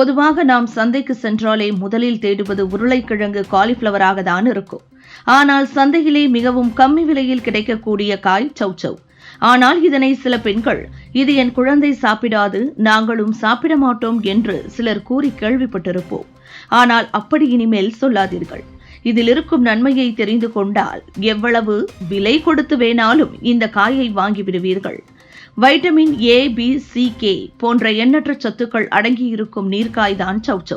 பொதுவாக நாம் சந்தைக்கு சென்றாலே முதலில் தேடுவது உருளைக்கிழங்கு காலிஃப்ளவராக தான் இருக்கும். ஆனால் சந்தையிலே மிகவும் கம்மி விலையில் கிடைக்கக்கூடிய காய் சௌச்சௌ ஆனால் இதனை சில பெண்கள் இது என் குழந்தை சாப்பிடாது நாங்களும் சாப்பிட மாட்டோம் என்று சிலர் கூறி கேள்விப்பட்டிருப்போம். ஆனால் அப்படி இனிமேல் சொல்லாதீர்கள். இதில் இருக்கும் நன்மையை தெரிந்து கொண்டால் எவ்வளவு விலை கொடுத்து வேணாலும் இந்த காயை வாங்கிவிடுவீர்கள் vitamin A B C K போன்ற எண்ணற்ற சத்துக்கள் அடங்கியிருக்கும் நீர்க்காய்தான் சௌச்சௌ.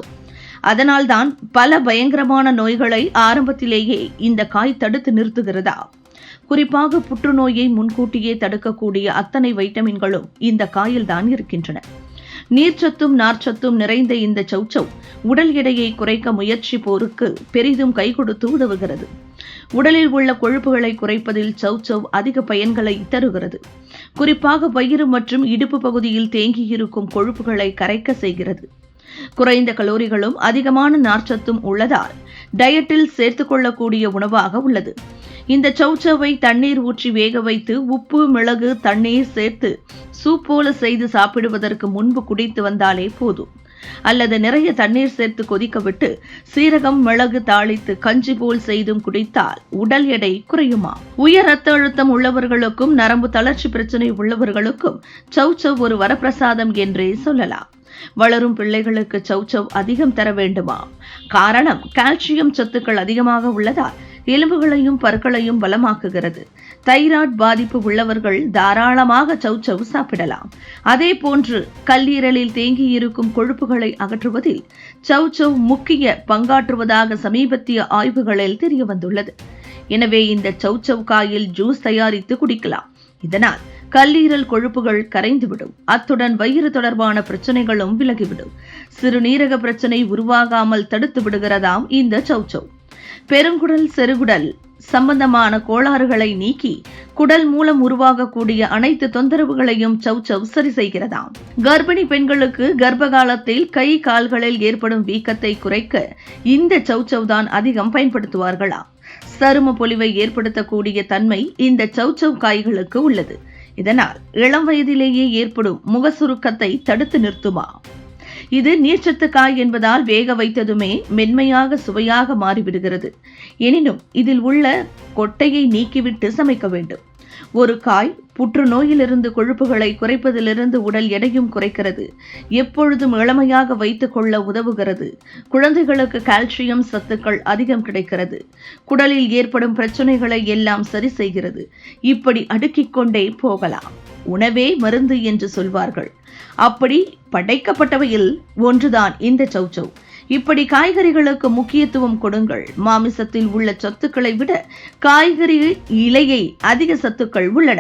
அதனால்தான் பல பயங்கரமான நோய்களை ஆரம்பத்திலேயே இந்த காய் தடுத்து நிறுத்துகிறதா? குறிப்பாக புற்றுநோயை முன்கூட்டியே தடுக்கக்கூடிய அத்தனை வைட்டமின்களும் இந்த காயில்தான் இருக்கின்றன. நீர்ச்சத்தும் நார்ச்சத்தும் நிறைந்த இந்த சௌச்சௌ உடல் எடையை குறைக்க முயற்சிப்போருக்கு பெரிதும் கை கொடுத்து உதவுகிறது. உடலில் உள்ள கொழுப்புகளை குறைப்பதில் சௌச்சவ் அதிக பயன்களை தருகிறது. குறிப்பாக வயிறு மற்றும் இடுப்பு பகுதியில் தேங்கியிருக்கும் கொழுப்புகளை கரைக்க செய்கிறது. குறைந்த கலோரிகளும் அதிகமான நார்ச்சத்தும் உள்ளதால் டயட்டில் சேர்த்துக்கொள்ளக்கூடிய உணவாக உள்ளது. இந்த சௌச்சவை தண்ணீர் ஊற்றி வேக வைத்து உப்பு மிளகு தண்ணீர் சேர்த்து சூப் போல செய்து சாப்பிடுவதற்கு முன்பு குடித்து வந்தாலே போதும். அல்லது நிறைய தண்ணீர் சேர்த்து கொதிக்கவிட்டு சீரகம் மிளகு தாளித்து கஞ்சி போல் செய்தும் குடித்தால் உடல் எடை குறையுமா? உயர் ரத்த அழுத்தம் உள்ளவர்களுக்கும் நரம்பு தளர்ச்சி பிரச்சனை உள்ளவர்களுக்கும் சௌச்சவ் ஒரு வரப்பிரசாதம் என்றே சொல்லலாம். வளரும் பிள்ளைகளுக்கு சௌச்சவ் அதிகம் தர வேண்டுமா காரணம் கால்சியம் சத்துக்கள் அதிகமாக உள்ளதால் எலும்புகளையும் பற்களையும் பலமாக்குகிறது தைராய்டு பாதிப்பு உள்ளவர்கள் தாராளமாக சௌச்சவ் சாப்பிடலாம். அதே போன்று கல்லீரலில் தேங்கியிருக்கும் கொழுப்புகளை அகற்றுவதில் சௌச்சவ் முக்கிய பங்காற்றுவதாக சமீபத்திய ஆய்வுகளில் தெரிய வந்துள்ளது எனவே இந்த சௌச்சவ் காயில் ஜூஸ் தயாரித்து குடிக்கலாம். இதனால் கல்லீரல் கொழுப்புகள் கரைந்துவிடும். அத்துடன் வயிறு தொடர்பான பிரச்சனைகளும் விலகிவிடும். சிறுநீரக பிரச்சனை உருவாகாமல் தடுத்து விடுகிறதாம் இந்த சௌச்சவ் பெருங்குடல் செருகுடல் சம்பந்தமான கோளாறுகளை நீக்கி குடல் மூலம் உருவாகக்கூடிய அனைத்து தொந்தரவுகளையும் சௌச்சவ் சரி செய்கிறதாம் கர்ப்பிணி பெண்களுக்கு கர்ப்ப காலத்தில் கை கால்களில் ஏற்படும் வீக்கத்தை குறைக்க இந்த சௌச்சவ் தான் அதிகம் பயன்படுத்துவார்களாம் சரும பொலிவை ஏற்படுத்தக்கூடிய தன்மை இந்த சௌச்சவ் காய்களுக்கு உள்ளது. இதனால் இளம் வயதிலேயே ஏற்படும் முக சுருக்கத்தை தடுத்து நிறுத்துமா? இது நீர்ச்சத்துக்காய் என்பதால் வேக வைத்ததுமே மென்மையாக சுவையாக மாறிவிடுகிறது. எனினும் இதில் உள்ள கொட்டையை நீக்கிவிட்டு சமைக்க வேண்டும். ஒரு காய் புற்றுநோயிலிருந்து கொழுப்புகளை குறைப்பதிலிருந்து உடல் எடையும் குறைக்கிறது. எப்பொழுதும் இளமையாக வைத்துக் கொள்ள உதவுகிறது. குழந்தைகளுக்கு கால்சியம் சத்துக்கள் அதிகம் கிடைக்கிறது. குடலில் ஏற்படும் பிரச்சனைகளை எல்லாம் சரி செய்கிறது. இப்படி அடுக்கிக் கொண்டே போகலாம். உணவே மருந்து என்று சொல்வார்கள். அப்படி படைக்கப்பட்டவையில் ஒன்றுதான் இந்த சௌச்சௌ இப்படி காய்கறிகளுக்கு முக்கியத்துவம் கொடுங்கள். மாமிசத்தில் உள்ள சத்துக்களை விட காய்கறி இலையை அதிக சத்துக்கள் உள்ளன.